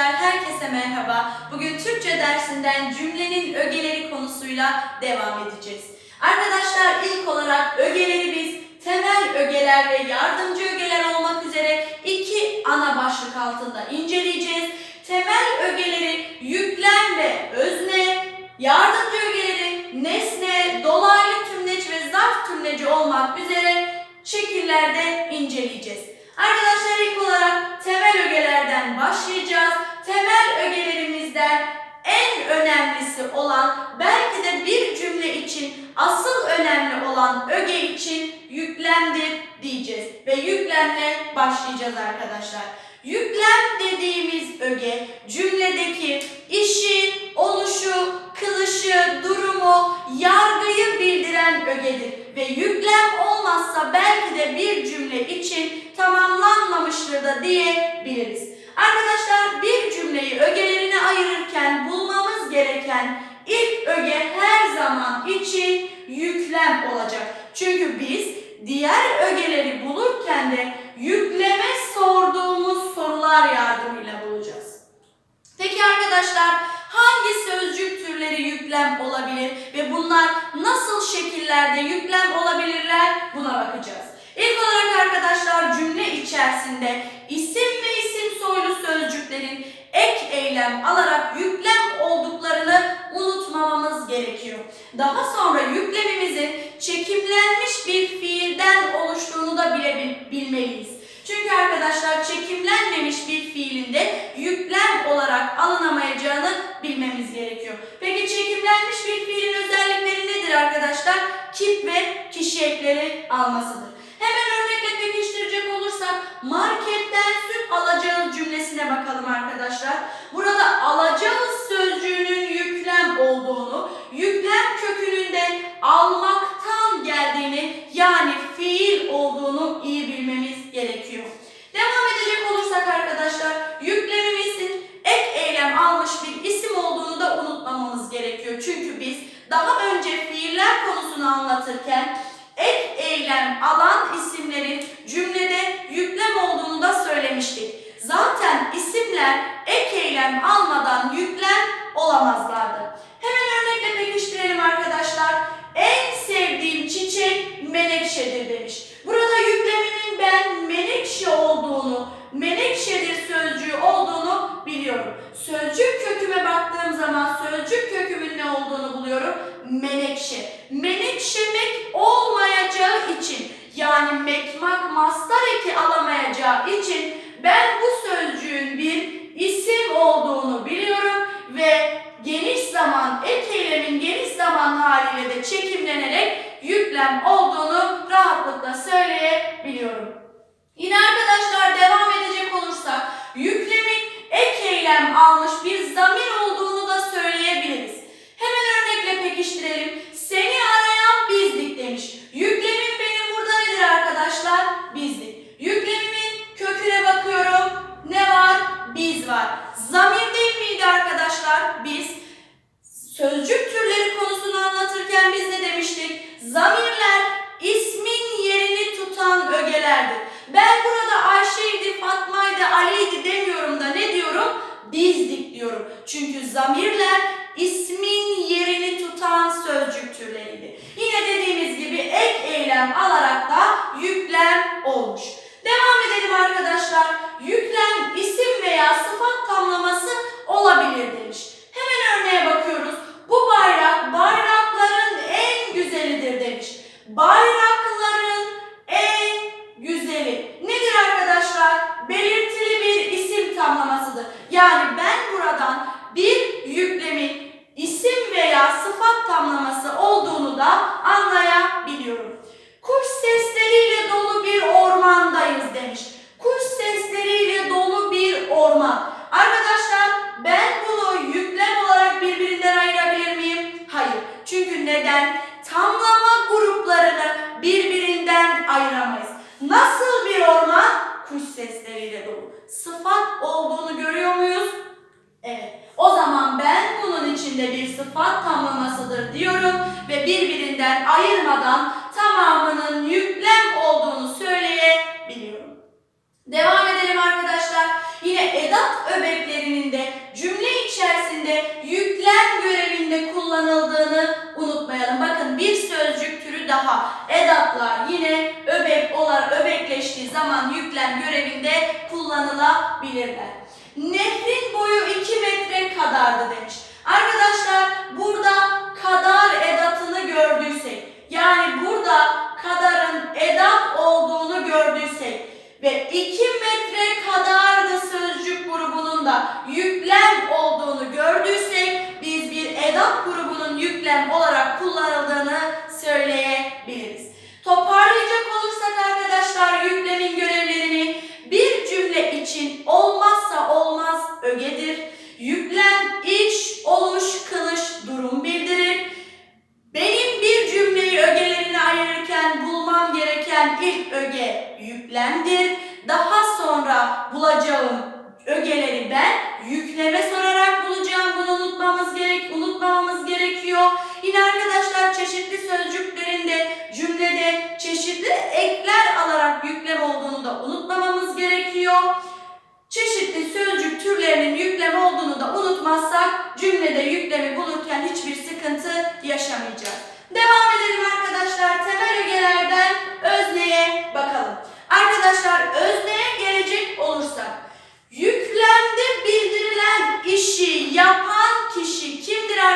arkadaşlar, herkese merhaba. Bugün Türkçe dersinden cümlenin ögeleri konusuyla devam edeceğiz. Arkadaşlar ilk olarak ögeleri biz temel ögeler ve yardımcı ögeler olmak üzere iki ana başlık altında inceleyeceğiz. Temel ögeleri yüklem ve özne, yardımcı ögeleri nesne, dolaylı tümleç ve zarf tümleci olmak üzere şekillerde inceleyeceğiz. Arkadaşlar ilk olarak temel ögelerden başlayacağız. Temel ögelerimizden en önemlisi olan belki de bir cümle için asıl önemli olan öge için yüklemdir diyeceğiz. Ve yüklemle başlayacağız arkadaşlar. Yüklem dediğimiz öge cümledeki işi, oluşu, kılışı, durumu, yargıyı bildiren ögedir. Ve yüklem olmazsa belki de bir cümle için tamamlanmamıştır da diyebiliriz. Arkadaşlar bir cümleyi ögelerine ayırırken bulmamız gereken ilk öge her zaman için yüklem olacak. Çünkü biz diğer ögeleri bulurken de yükleme sorduğumuz sorular yardımıyla bulacağız. Peki arkadaşlar hangi sözcük türleri yüklem olabilir ve bunlar nasıl şekillerde yüklem olabilirler buna bakacağız. İlk olarak arkadaşlar cümle içerisinde isim ve isim soylu sözcüklerin ek eylem alarak yüklem Daha sonra yüklemimizin çekimlenmiş bir fiilden oluştuğunu da bile bilmeliyiz. Çünkü arkadaşlar çekimlenmemiş bir fiilinde yüklem olarak alınamayacağını bilmemiz gerekiyor. Peki çekimlenmiş bir fiilin özellikleri nedir arkadaşlar? Kip ve kişi ekleri almasıdır. Hemen örnekle pekiştirecek olursak marketten süt alacağız cümlesine bakalım arkadaşlar. Burada alacağız alan isimlerin cümlede yüklem olduğunu da söylemiştik. Zaten isimler ek eylem almadan yüklem olamazlardı. Hemen örnekle pekiştirelim arkadaşlar. En sevdiğim çiçek menekşedir demiş. Burada yüklemimin ben menekşe olduğunu, menekşedir sözcüğü olduğunu biliyorum. Sözcük köküme baktığım zaman sözcük kökümün ne olduğunu buluyorum. Menekşe. Menekşemek olmayacağı için yani mekmak mastar eki alamayacağı için ben bu sözcüğün bir isim olduğunu biliyorum ve geniş zaman ek eylemin geniş zaman haliyle de çekimlenerek yüklem olduğunu rahatlıkla söyleyebiliyorum. Yine arkadaşlar devam edecek olursak yüklemin ek eylem almış bir zamir olduğunu da söyleyebiliriz. Hemen örnekle pekiştirelim. Seni arayan bizdik demiş. Yüklemin benim burada nedir arkadaşlar? Bizdik. Yüklemimin köküne bakıyorum. Ne var? Biz var. Zamir değil miydi arkadaşlar? Biz. Sözcük türleri konusunu anlatırken biz ne demiştik? Zamirler ismin yerini tutan ögelerdir. Ben burada Ayşe'ydi, Fatma'ydı, Ali'ydi demiyorum da ne diyorum? Bizdik diyorum. Çünkü zamirler ismin yerini tutan sözcük türleriydi. Yine dediğimiz gibi ek eylem alarak da yüklem olmuş. Devam edelim arkadaşlar. Yüklem isim veya sıfat tamlaması şeklinde cümle içerisinde yüklem görevinde kullanıldığını unutmayalım. Bakın bir sözcük türü daha. Edatlar yine öbek olar öbekleştiği zaman yüklem görevinde kullanılabilirler. Nehrin boyu 2 metre kadardı demiş. Arkadaşlar burada kadar edatını gördüysek yani burada kadarın edat olduğunu gördüysek ve 2 metre yüklem olduğunu gördüysek biz bir edat grubunun yüklem olarak kullanıldığını söyleyebiliriz. Toparlayacak olursak arkadaşlar yüklemin görevlerini bir cümle için olmazsa olmaz ögedir. Yüklem iş, oluş, kılış, durum bildirir. Benim bir cümleyi ögelerine ayırırken bulmam gereken ilk öge yüklemdir. Daha sonra bulacağım ögeleri ben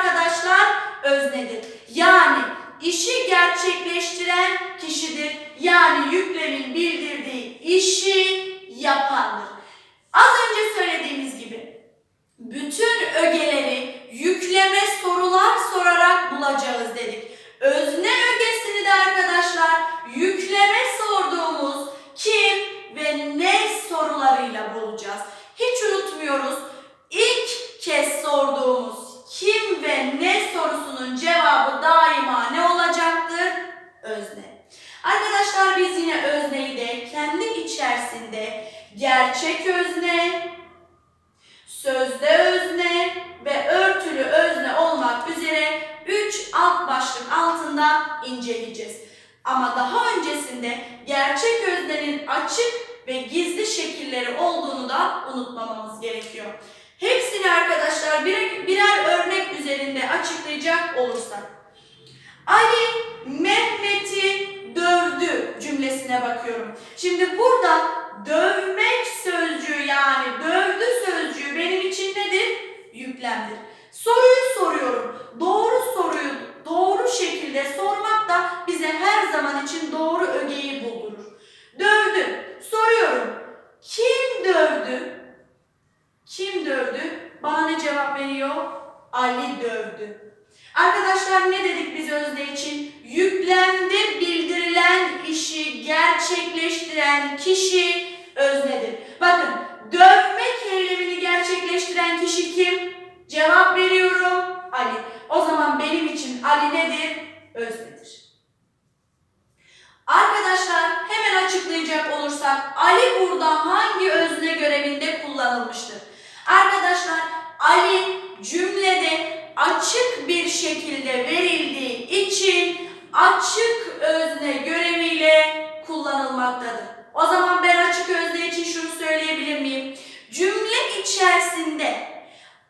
arkadaşlar? Öznedir. Yani işi gerçekleştiren kişidir. Yani yüklemin bildirdiği işi yapandır. Az önce söylediğimiz gibi bütün ögeleri yükleme sorular sorarak bulacağız dedik. Özne ögesini de arkadaşlar yükleme sorduğumuz kim ve ne sorularıyla bulacağız. Hiç unutmuyoruz. İlk kez sorduğumuz kim ve ne sorusunun cevabı daima ne olacaktır? Özne. Arkadaşlar biz yine özneyi de kendi içerisinde gerçek özne, sözde özne ve örtülü özne olmak üzere 3 alt başlık altında inceleyeceğiz. Ama daha öncesinde gerçek öznenin açık ve gizli şekilleri olduğunu da unutmamamız gerekiyor. Hepsini arkadaşlar birer, birer örnek üzerinde açıklayacak olursak. Ali Mehmet'i dövdü cümlesine bakıyorum. Şimdi burada dövmek sözcüğü yani dövdü sözcüğü benim için nedir? Yüklemdir. Soruyu soruyorum. Doğru soruyu doğru şekilde sormak da bize her zaman için doğru ögeyi buldurur. Dövdü. Soruyorum. Kim dövdü? Kim dövdü? Bana ne cevap veriyor? Ali dövdü. Arkadaşlar ne dedik biz özne için? Yüklemde bildirilen işi gerçekleştiren kişi öznedir. Bakın dövmek eylemini gerçekleştiren kişi kim? Cevap veriyorum Ali. O zaman benim için Ali nedir? Öznedir. Arkadaşlar hemen açıklayacak olursak Ali burada hangi özne görevinde kullanılmıştır? Arkadaşlar Ali cümlede açık bir şekilde verildiği için açık özne göreviyle kullanılmaktadır. O zaman ben açık özne için şunu söyleyebilir miyim? Cümle içerisinde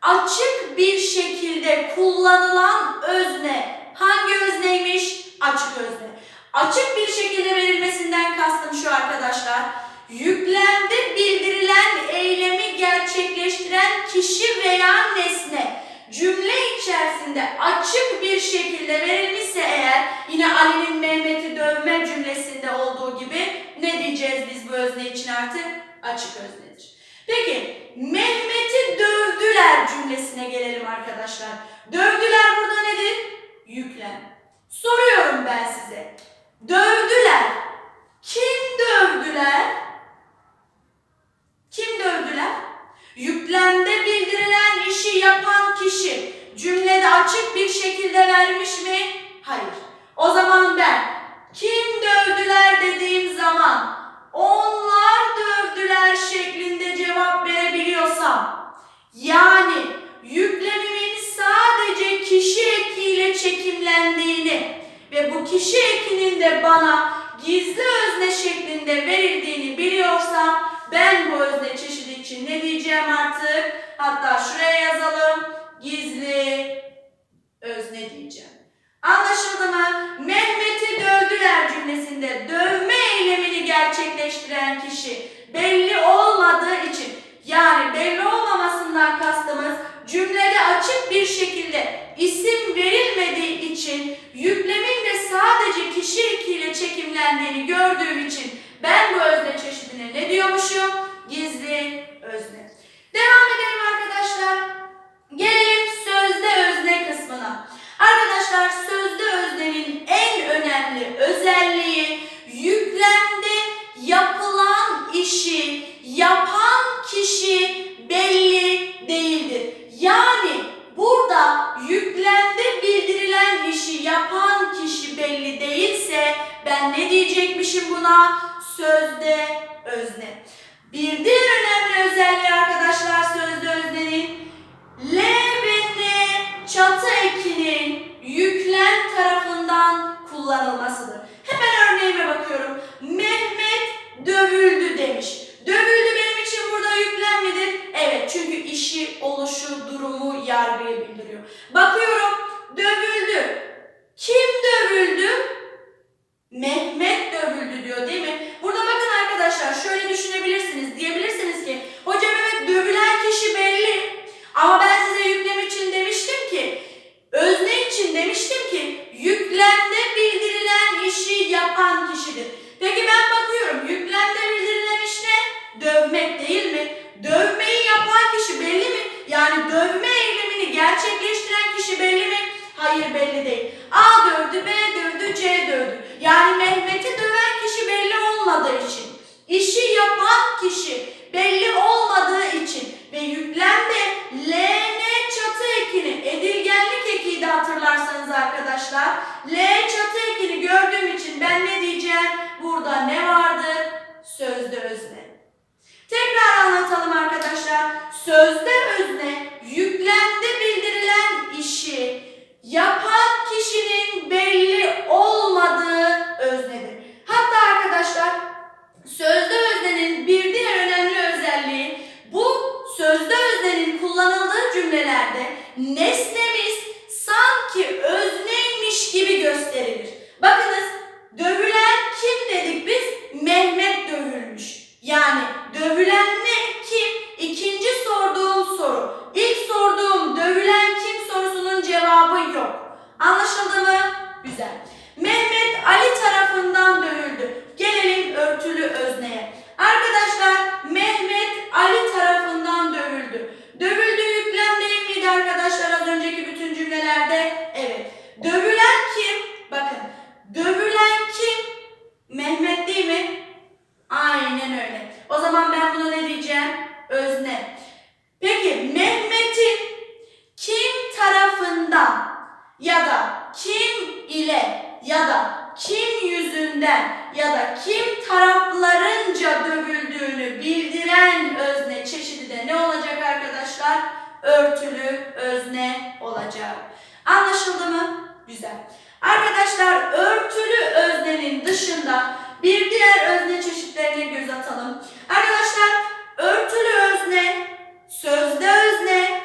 açık bir şekilde kullanılan özne hangi özneymiş? Açık özne. Açık bir şekilde verilmesinden kastım şu arkadaşlar. Yüklemde bildirilen eylemi gerçekleştiren kişi veya nesne cümle içerisinde açık bir şekilde verilmişse eğer yine Ali'nin Mehmet'i dövme cümlesinde olduğu gibi ne diyeceğiz biz bu özne için artık? Açık öznedir. Peki Mehmet'i dövdüler cümlesine gelelim arkadaşlar. Dövdüler burada nedir? Yüklem. Soruyorum ben size. Dövdüler. Kim dövdüler? Kim dövdüler? Yüklemde bildirilen işi yapan kişi cümlede açık bir şekilde vermiş mi? Hayır. O zaman ben kim dövdüler dediğim zaman onlar dövdüler şeklinde cevap verebiliyorsam yani yüklemimin sadece kişi ekiyle çekimlendiğini ve bu kişi ekinin de bana gizli özne şeklinde verildiğini biliyorsam ben bu özne çeşidi için ne diyeceğim artık? Hatta şuraya yazalım. Gizli özne diyeceğim. Anlaşıldı mı? Mehmet'i dövdüler cümlesinde dövme eylemini gerçekleştiren kişi belli olmadığı için yani belli olmamasından kastımız cümlede açık bir şekilde isim verilmediği için yüklemin de sadece kişi ekiyle çekimlendiğini gördüğüm için ben bu özne çeşidine ne diyormuşum? Gizli özne. Devam edelim arkadaşlar. Gelelim sözde özne kısmına. Arkadaşlar sözde öznenin en önemli özelliği yüklemde yapılan işi yapan kişi belli değildir. Yani burada yüklemde bildirilen işi yapan kişi belli değilse ben ne diyecekmişim buna? Sözde özne. Bir diğer önemli özelliği arkadaşlar sözde öznenin L ve N çatı ekinin yüklem tarafından kullanılmasıdır. Hemen örneğime bakıyorum. Mehmet dövüldü demiş. Dövüldü benim için burada yüklem midir? Evet çünkü işi, oluşu, durumu yargıya bildiriyor. Bakıyorum dövüldü. Kim dövüldü? Mehmet dövüldü diyor değil mi? Burada bakın arkadaşlar şöyle düşünebilirsiniz. Diyebilirsiniz ki hocam evet dövülen kişi belli. Ama ben size yüklem için demiştim ki özne için demiştim ki yüklemde bildirilen işi yapan kişidir. Peki ben bakıyorum yüklemde bildirilen iş ne? Dövmek değil mi? Dövmeyi yapan kişi belli mi? Yani dövme eylemini gerçekleştiren kişi belli mi? Hayır belli değil. A dövdü, B dövdü, C dövdü. Yani Mehmet'i döven kişi belli olmadığı için, işi yapan kişi belli olmadığı için ve yüklemde LN çatı ekini, edilgenlik ekiydi hatırlarsanız arkadaşlar. L çatı ekini gördüğüm için ben ne diyeceğim? Burada ne vardır? Sözde özne. Tekrar anlatalım arkadaşlar. Sözde özne yüklemde bildirilen işi yapan kişinin belli olmadığı öznedir. Hatta arkadaşlar sözde öznenin bir diğer önemli özelliği bu sözde öznenin kullanıldığı cümlelerde Nest özne olacak. Anlaşıldı mı? Güzel. Arkadaşlar örtülü öznenin dışında bir diğer özne çeşitlerine göz atalım. Arkadaşlar örtülü özne, sözde özne,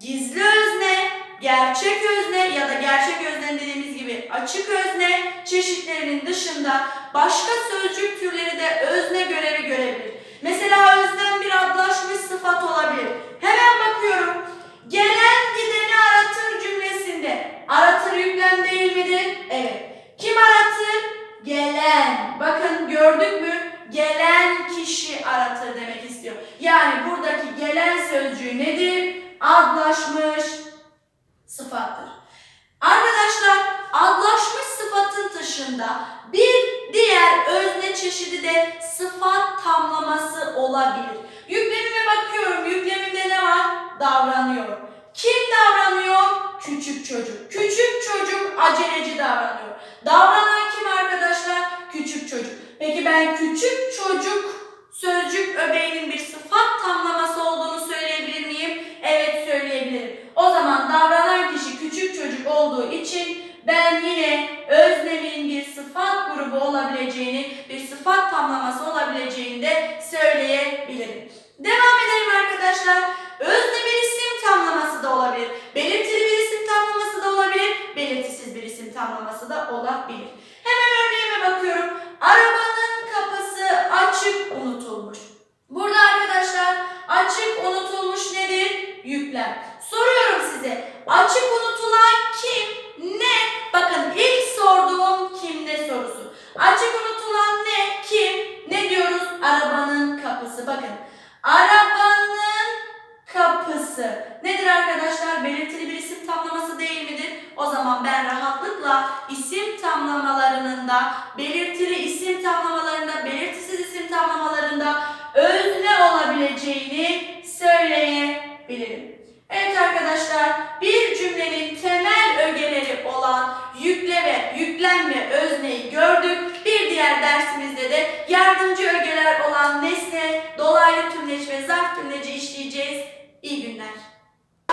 gizli özne, gerçek özne ya da gerçek özne dediğimiz gibi açık özne çeşitlerinin dışında başka sözcük türleri de özne görevi görebilir. Mesela öznem bir adlaşmış sıfat olabilir. Hemen bakıyorum. Gelen gideni aratır cümlesinde. Aratır yüklem değil midir? Evet. Kim aratır? Gelen. Bakın gördük mü? Gelen kişi aratır demek istiyor. Yani buradaki gelen sözcüğü nedir? Adlaşmış sıfattır. Arkadaşlar adlaşmış sıfatın dışında bir diğer özne çeşidi de sıfat tamlaması olabilir. Yüklemime bakıyorum. Yüklemimde ne var? Davranıyor. Kim davranıyor? Küçük çocuk. Küçük çocuk aceleci davranıyor. Davranan kim arkadaşlar? Küçük çocuk. Peki ben küçük çocuk sözcük öbeğinin bir sıfat tamlaması olduğunu söyleyebilir miyim? Evet söyleyebilirim. O zaman davranan kişi küçük çocuk olduğu için ben yine öznemin bir sıfat grubu olabileceğini, bir sıfat tamlaması olabileceğini de söyleyebilirim. Devam edelim arkadaşlar. Özne bir isim tamlaması da olabilir. Belirtili bir isim tamlaması da olabilir. Belirtisiz bir isim tamlaması da olabilir. Hemen örneğime bakıyorum. Arabanın kapısı açık unutulmuş. Soruyorum size. Açık unutulan kim? Ne? Bakın ilk sorduğum kim ne sorusu. Açık unutulan ne? Kim? Ne diyoruz? Arabanın kapısı. Bakın. Arabanın kapısı. Nedir arkadaşlar? Belirtili bir isim tamlaması değil midir? O zaman ben rahatlıkla isim tamlamalarının da belirtili isim tamlamalarında, belirtisiz isim tamlamalarında özne olabileceğini söyleyebilirim. Evet arkadaşlar, bir cümlenin temel ögeleri olan yükle ve yüklem ve özneyi gördük. Bir diğer dersimizde de yardımcı ögeler olan nesne, dolaylı tümleç ve zarf tümleci işleyeceğiz. İyi günler.